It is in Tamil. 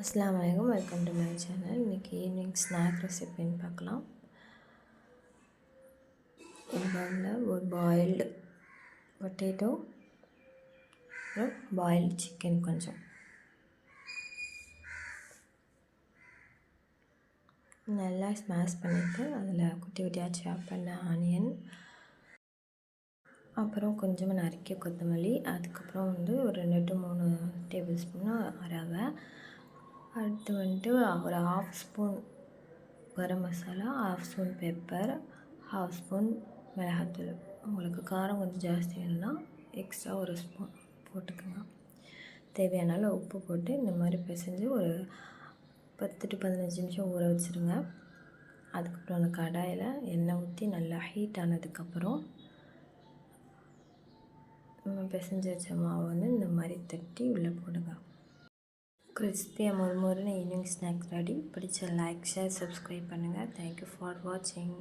அஸ்லாம் வலைக்கம். வெல்கம் டு மை சேனல் இன்றைக்கி ஈவினிங் ஸ்நாக் ரெசிபின்னு பார்க்கலாம். இதில் ஒரு பாயில்டு பொட்டேட்டோ அப்புறம் பாயில்டு சிக்கன் கொஞ்சம். நல்லா ஸ்மாஷ் பண்ணிவிட்டு அதில் குட்டி குட்டியாக சாப் பண்ண ஆனியன் அப்புறம் கொஞ்சமாக நறுக்கிய கொத்தமல்லி அதுக்கப்புறம் வந்து ஒரு ரெண்டு டு மூணு டேபிள் ஸ்பூன் ரவை அடுத்து வந்துட்டு ஒரு half spoon garam masala half spoon pepper half spoon மிளகாத்தூள். உங்களுக்கு காரம் கொஞ்சம் ஜாஸ்தி வேணும்னா எக்ஸ்ட்ரா ஒரு ஸ்பூன் போட்டுக்கோங்க. தேவையான அளவு உப்பு போட்டு இந்த மாதிரி பிசைஞ்சு ஒரு பத்து டு பதினஞ்சு நிமிஷம் ஊற வச்சுருங்க. அதுக்கப்புறம் அந்த கடாயில் எண்ணெய் ஊற்றி நல்லா ஹீட் ஆனதுக்கப்புறம் நம்ம பிசைஞ்சு வச்ச மாவை வந்து இந்த மாதிரி தட்டி உள்ளே போடுங்க. கிறிஸ்திய மொறுமொருன்னு ஈவினிங் ஸ்நாக்ஸ் ரெடி. பிடிச்ச லைக் ஷேர் சப்ஸ்கிரைப் பண்ணுங்கள் தேங்க்யூ ஃபார் வாட்சிங்